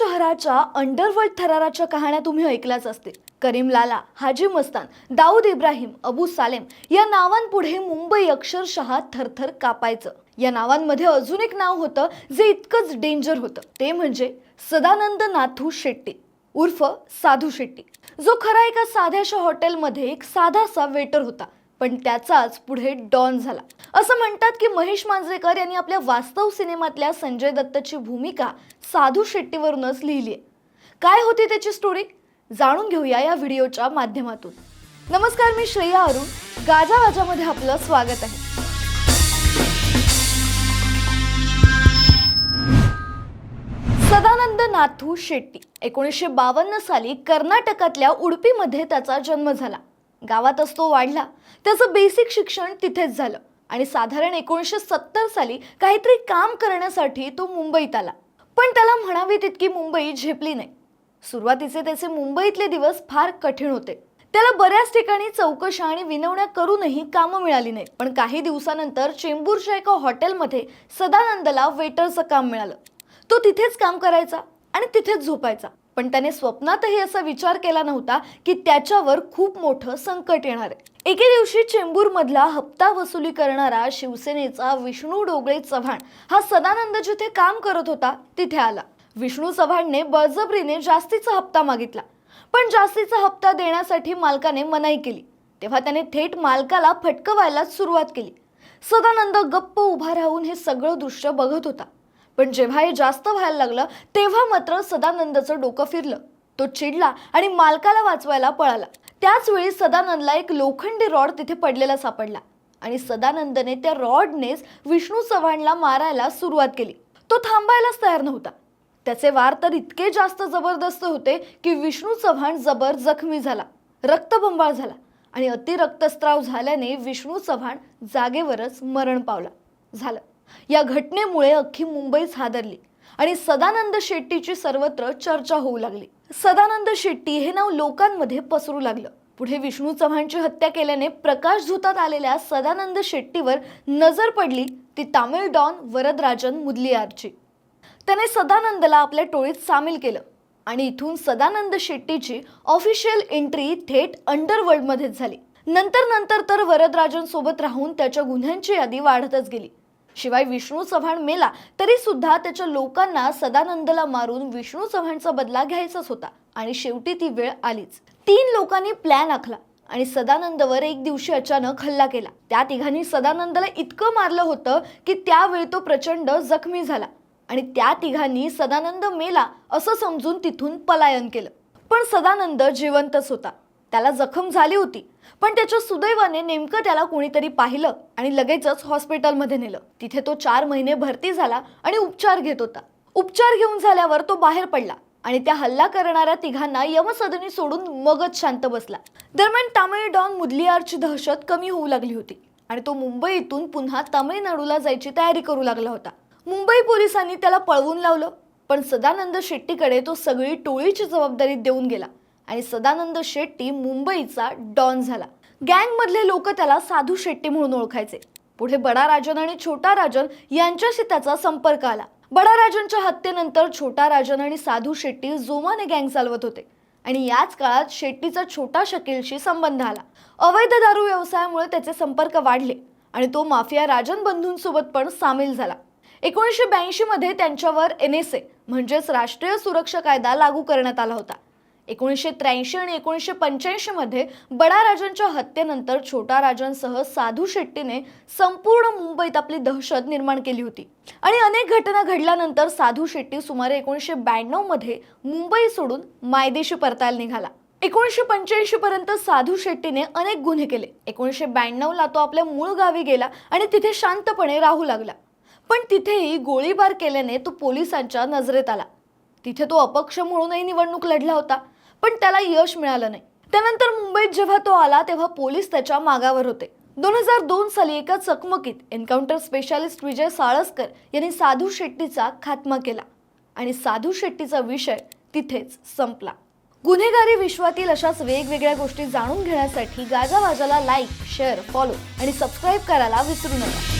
शहराच्या अंडरवर्ल्ड थराराच्या कहाण्या तुम्ही ऐकल्याच असतील. करीम लाला हाजी मस्तान दाऊद इब्राहिम अबू सालेम या नावांपुढे मुंबई अक्षरशः थरथर कापायचं. या नावांमध्ये अजून एक नाव होतं जे इतकंच डेंजर होतं. ते म्हणजे सदानंद नाथू शेट्टी उर्फ साधू शेट्टी. जो खरा एका साध्याशा हॉटेलमध्ये एक साधासा वेटर होता. पण त्याचाच पुढे डॉन झाला. असं म्हणतात की महेश मांजरेकर यांनी आपल्या वास्तव सिनेमातल्या संजय दत्तची भूमिका साधू शेट्टीवरूनच लिहिली आहे. काय होती त्याची स्टोरी जाणून घेऊया या व्हिडिओच्या माध्यमातून. नमस्कार मी श्रेया अरुण. गाजा वाजामध्ये आपलं स्वागत आहे. सदानंद नाथू शेट्टी एकोणीसशे बावन्न साली कर्नाटकातल्या उडपीमध्ये त्याचा जन्म झाला. गावातच तो वाढला. त्याचं बेसिक शिक्षण तिथेच झालं. आणि साधारण एकोणीसशे सत्तर साली काहीतरी काम करण्यासाठी तो मुंबईत आला. पण त्याला म्हणावी तितकी मुंबई झेपली नाही. सुरुवातीचे त्याचे मुंबईतले दिवस फार कठीण होते. त्याला बऱ्याच ठिकाणी चौकशा आणि विनवण्या करूनही कामं मिळाली नाहीत. पण काही दिवसानंतर चेंबूरच्या एका हॉटेलमध्ये सदानंदला वेटरचं काम मिळालं. तो तिथेच काम करायचा आणि तिथेच झोपायचा. पण त्याने स्वप्नातही असा विचार केला नव्हता की त्याच्यावर खूप मोठं संकट येणार आहे. एके दिवशी चेंबूरमधला हप्ता वसुली करणारा शिवसेनेचा विष्णू डोगळे चव्हाण हा सदानंद जिथे काम करत होता तिथे आला. विष्णू चव्हाणने बळजबरीने जास्तीचा हप्ता मागितला. पण जास्तीचा हप्ता देण्यासाठी मालकाने मनाई केली. तेव्हा त्याने थेट मालकाला फटकवायला सुरुवात केली. सदानंद गप्प उभा राहून हे सगळं दृश्य बघत होता. पण जेव्हा हे जास्त व्हायला लागलं तेव्हा मात्र सदानंदचं डोकं फिरलं. तो चिडला आणि मालकाला वाचवायला पळाला. त्याच वेळी सदानंदला एक लोखंडी रॉड तिथे पडलेला सापडला आणि सदानंदने त्या रॉडनेच विष्णू चव्हाणला मारायला सुरुवात केली. तो थांबायलाच तयार नव्हता. त्याचे वार तर इतके जास्त जबरदस्त होते की विष्णू चव्हाण जबर जखमी झाला रक्तबंबाळ झाला आणि अतिरक्तस्त्राव झाल्याने विष्णू चव्हाण जागेवरच मरण पावला. झालं. या घटनेमुळे अख्खी मुंबईच हादरली आणि सदानंद शेट्टीची सर्वत्र चर्चा होऊ लागली. सदानंद शेट्टी हे नाव लोकांमध्ये पसरू लागलं. पुढे विष्णू चव्हाणची हत्या केल्याने प्रकाश झुतात आलेल्या सदानंद शेट्टीवर नजर पडली ती तामिळ डॉन वरदराजन मुदलियारची. त्याने सदानंदला आपल्या टोळीत सामील केलं आणि इथून सदानंद शेट्टीची ऑफिशियल एंट्री थेट अंडरवर्ल्डमध्येच झाली. नंतर नंतर तर वरदराजन सोबत राहून त्याच्या गुन्ह्यांची यादी वाढतच गेली. शिवाय विष्णू चव्हाण मेला तरी सुद्धा त्याच्या लोकांना सदानंदला मारून विष्णू चव्हाणचा बदला घ्यायचाच होता. आणि शेवटी ती वेळ आलीच. तीन लोकांनी प्लॅन आखला आणि सदानंदवर एक दिवशी अचानक हल्ला केला. त्या तिघांनी सदानंदला इतकं मारलं होतं की त्यावेळी तो प्रचंड जखमी झाला. आणि त्या तिघांनी सदानंद मेला असं समजून तिथून पलायन केलं. पण सदानंद जिवंतच होता. त्याला जखम झाली होती. पण त्याच्या सुदैवाने नेमकं त्याला कोणीतरी पाहिलं आणि लगेचच हॉस्पिटलमध्ये नेलं. तिथे तो चार महिने भरती झाला आणि उपचार घेत होता. उपचार घेऊन झाल्यावर तो बाहेर पडला आणि त्या हल्ला करणाऱ्या तिघांना यमसदनी सोडून मगच शांत बसला. दरम्यान तामिळ डॉन मुदलियारची दहशत कमी होऊ लागली होती आणि तो मुंबईतून पुन्हा तामिळनाडूला जायची तयारी करू लागला होता. मुंबई पोलिसांनी त्याला पळवून लावलं पण सदानंद शेट्टीकडे तो सगळी टोळीची जबाबदारी देऊन गेला. आणि सदानंद शेट्टी मुंबईचा डॉन झाला. गँगमधले लोक त्याला साधू शेट्टी म्हणून ओळखायचे. पुढे बडा राजन आणि छोटा राजन यांच्याशी त्याचा संपर्क आला. बडा राजनच्या हत्येनंतर छोटा राजन आणि साधू शेट्टी जोमाने गँग चालवत होते. आणि याच काळात शेट्टीचा छोटा शकीलशी संबंध आला. अवैध दारू व्यवसायामुळे त्याचे संपर्क वाढले आणि तो माफिया राजन बंधूंसोबत पण सामील झाला. एकोणीसशे ब्याऐंशी मध्ये त्यांच्यावर एन एस ए म्हणजेच राष्ट्रीय सुरक्षा कायदा लागू करण्यात आला होता. एकोणीसशे त्र्याऐंशी आणि एकोणीसशे पंच्याऐंशीमध्ये बडा राजांच्या हत्येनंतर छोटा राजांसह साधू शेट्टीने संपूर्ण मुंबईत आपली दहशत निर्माण केली होती. आणि अनेक घटना घडल्यानंतर साधू शेट्टी सुमारे एकोणीसशे ब्याण्णवमध्ये मुंबई सोडून मायदेशी परतायला निघाला. एकोणीसशे पंच्याऐंशी पर्यंत साधू शेट्टीने अनेक गुन्हे केले. एकोणीसशे ब्याण्णवला तो आपल्या मूळ गावी गेला आणि तिथे शांतपणे राहू लागला. पण तिथेही गोळीबार केल्याने तो पोलिसांच्या नजरेत आला. तिथे तो अपक्ष म्हणूनही निवडणूक लढला होता. पण त्याला यश मिळालं नाही. त्यानंतर मुंबईत जेव्हा तो आला तेव्हा पोलीस त्याच्या मागावर होते. दोन हजार दोन साली एका चकमकीत एन्काउंटर स्पेशालिस्ट विजय साळसकर यांनी साधू शेट्टीचा खात्मा केला आणि साधू शेट्टीचा विषय तिथेच संपला. गुन्हेगारी विश्वातील अशाच वेगवेगळ्या गोष्टी जाणून घेण्यासाठी गाजावाजाला लाईक शेअर फॉलो आणि सबस्क्राईब करायला विसरू नका.